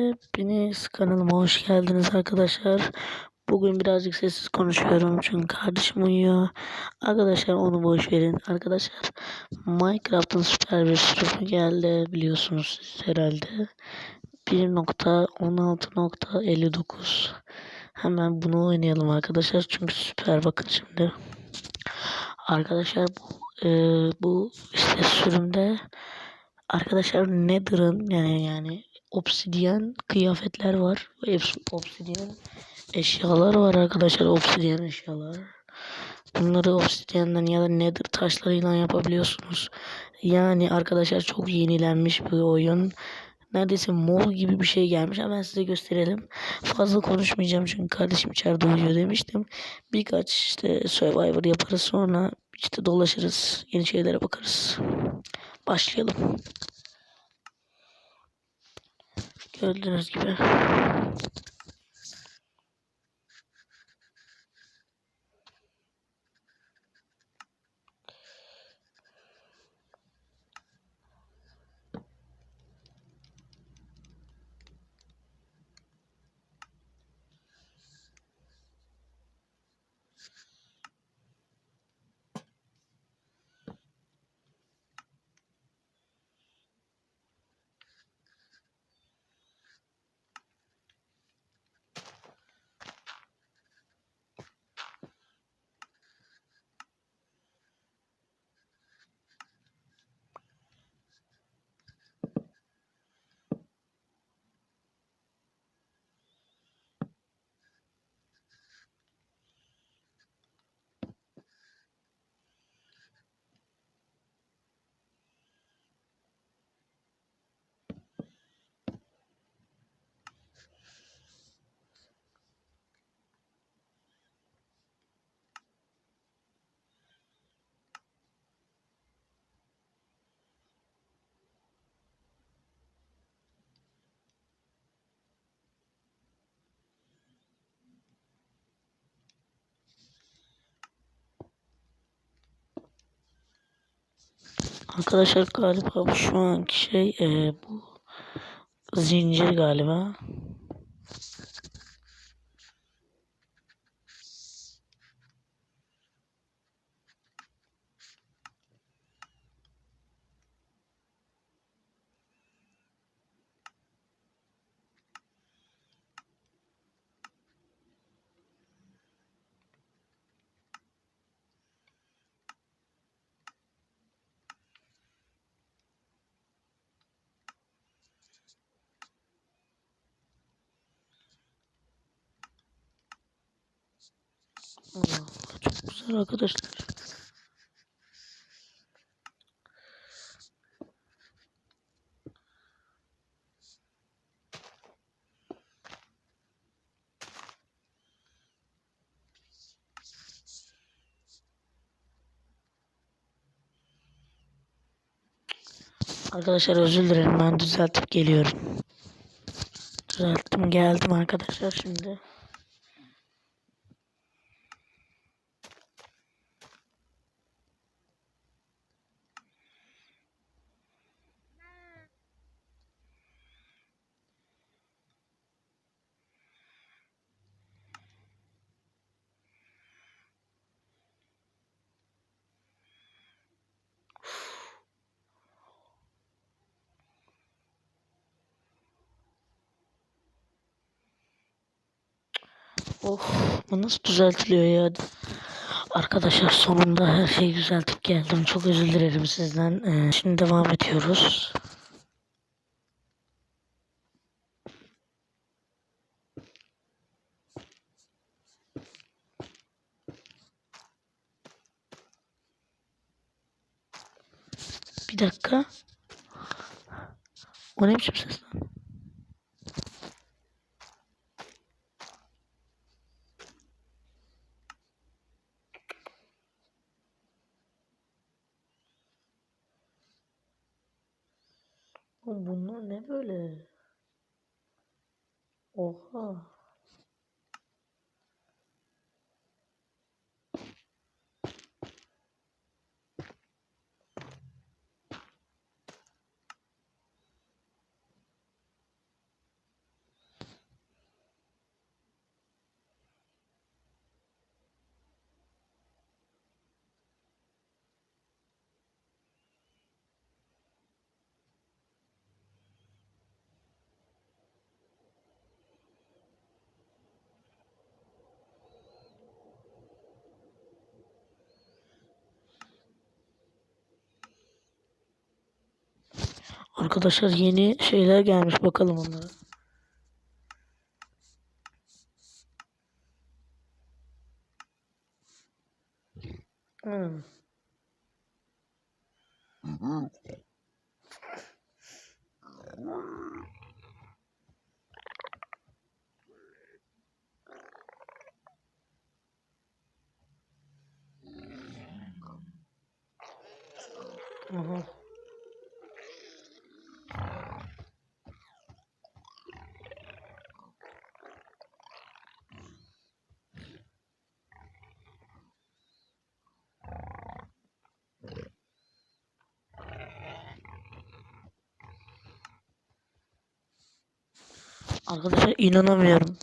Hepiniz kanalıma hoş geldiniz arkadaşlar. Bugün birazcık sessiz konuşuyorum çünkü kardeşim uyuyor. Arkadaşlar onu boş verin. Arkadaşlar Minecraft'ın süper bir sürümü geldi biliyorsunuz siz herhalde. 1.16.59 Hemen bunu oynayalım arkadaşlar çünkü süper bakın şimdi. Arkadaşlar bu e, bu işte sürümde arkadaşlar Nether'ın yani yani obsidiyen kıyafetler var. Obsidiyen eşyalar var arkadaşlar. Obsidiyen eşyalar. Bunları obsidiyenden ya da nether taşlarıyla yapabiliyorsunuz. Yani arkadaşlar çok yenilenmiş bir oyun. Neredeyse mol gibi bir şey gelmiş. Hemen size gösterelim. Fazla konuşmayacağım çünkü kardeşim içeride uyuyor demiştim. Birkaç işte Survivor yaparız sonra işte dolaşırız. Yeni şeylere bakarız. Başlayalım. Gördüğünüz gibi. Arkadaşlar galiba bu şu anki şey e, bu zincir galiba. Allah, çok güzel arkadaşlar. Arkadaşlar özür dilerim ben düzeltip geliyorum. Düzelttim geldim arkadaşlar şimdi. Of bu nasıl düzeltiliyor ya? Arkadaşlar sonunda her şeyi düzeltip geldim. Çok özür dilerim sizden. Ee, şimdi devam ediyoruz. Bir dakika. O ne biçim ses lan? Oğlum bunlar ne böyle? Oha. Arkadaşlar yeni şeyler gelmiş bakalım onlara. Hmm. Aha. Arkadaşlar inanamıyorum.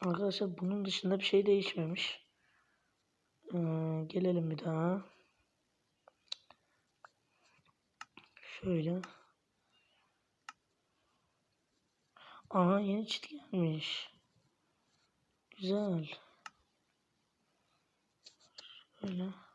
Arkadaşlar bunun dışında bir şey değişmemiş. Ee, gelelim bir daha. Şöyle. Aha yeni çit gelmiş. Güzel. Şöyle.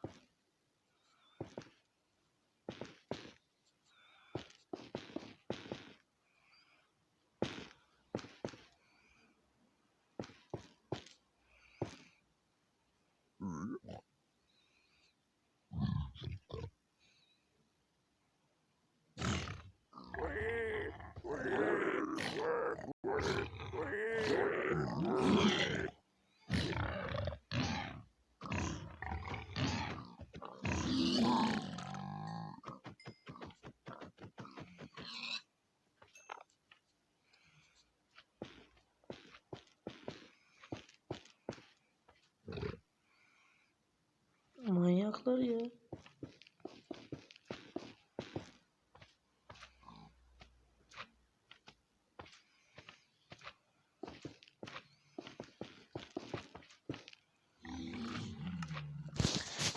Manyaklar ya.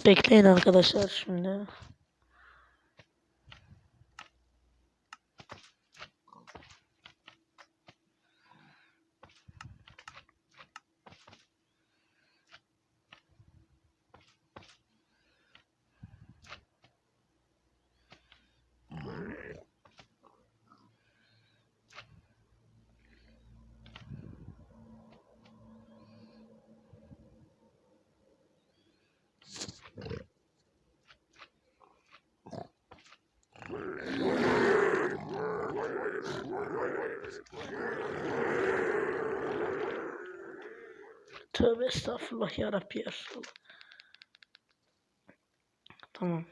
Bekleyin arkadaşlar şimdi. Tövbe estağfurullah ya Rabbi ya. Tamam.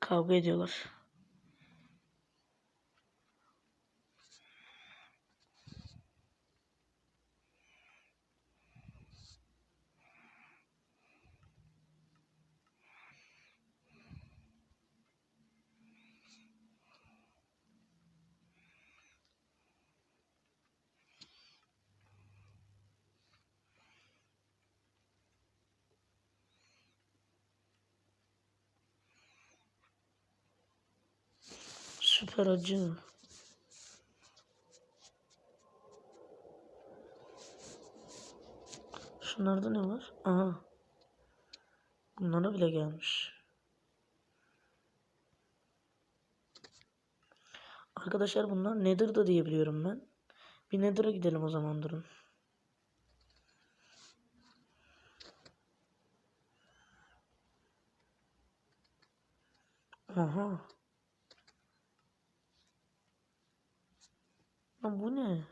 Kavga ediyorlar. Süper acı. Şunlarda ne var? Aha. Bunlara bile gelmiş. Arkadaşlar bunlar Nether'da diye biliyorum ben. Bir Nether'a gidelim o zaman durun. Aha. Bu ne?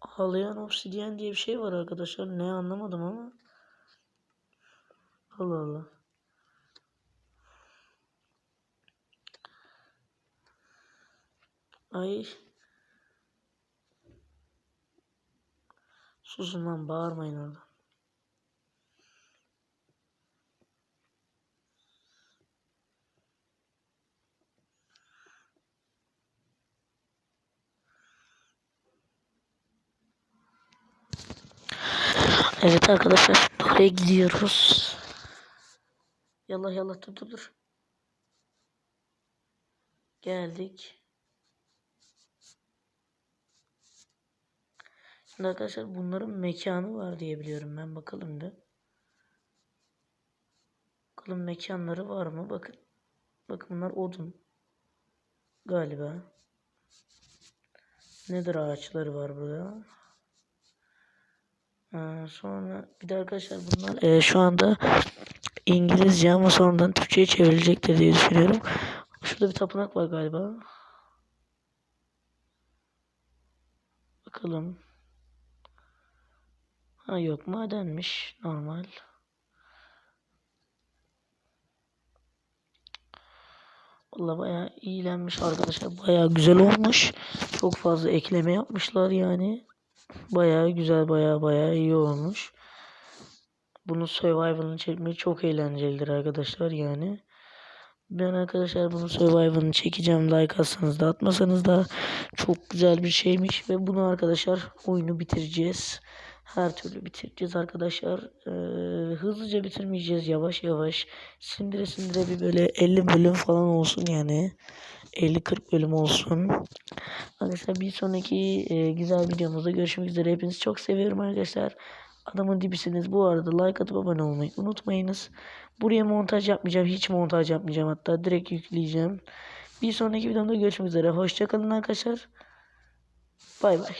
Ağlayan obsidyen diye bir şey var arkadaşlar. Ne anlamadım ama. Allah Allah. Ay. Susun lan bağırmayın orada. Evet arkadaşlar oraya gidiyoruz. Yallah yallah dur dur. Geldik. Şimdi arkadaşlar bunların mekanı var diye biliyorum ben bakalım da. Bakalım mekanları var mı? Bakın. Bakın bunlar odun. Galiba. Nedir ağaçları var burada? Ha, sonra bir de arkadaşlar bunlar e, şu anda İngilizce ama sonradan Türkçe'ye çevrilecektir diye düşünüyorum. Şurada bir tapınak var galiba. Bakalım. Ha yok madenmiş normal. Valla bayağı iyilenmiş arkadaşlar. Bayağı güzel olmuş. Çok fazla ekleme yapmışlar yani. Bayağı güzel bayağı bayağı iyi olmuş. Bunu survival'ını çekmek çok eğlencelidir arkadaşlar yani. Ben arkadaşlar bunu survival'ını çekeceğim. Like atsanız da atmasanız da çok güzel bir şeymiş. Ve bunu arkadaşlar oyunu bitireceğiz. Her türlü bitireceğiz arkadaşlar. Ee, hızlıca bitirmeyeceğiz. Yavaş yavaş. Sindire sindire bir böyle 50 bölüm falan olsun yani. 50-40 bölüm olsun. Arkadaşlar bir sonraki e, güzel videomuzda görüşmek üzere. Hepinizi çok seviyorum arkadaşlar. Adamın dibisiniz. Bu arada like atıp abone olmayı unutmayınız. Buraya montaj yapmayacağım. Hiç montaj yapmayacağım. Hatta direkt yükleyeceğim. Bir sonraki videomda görüşmek üzere. Hoşçakalın arkadaşlar. Bay bay.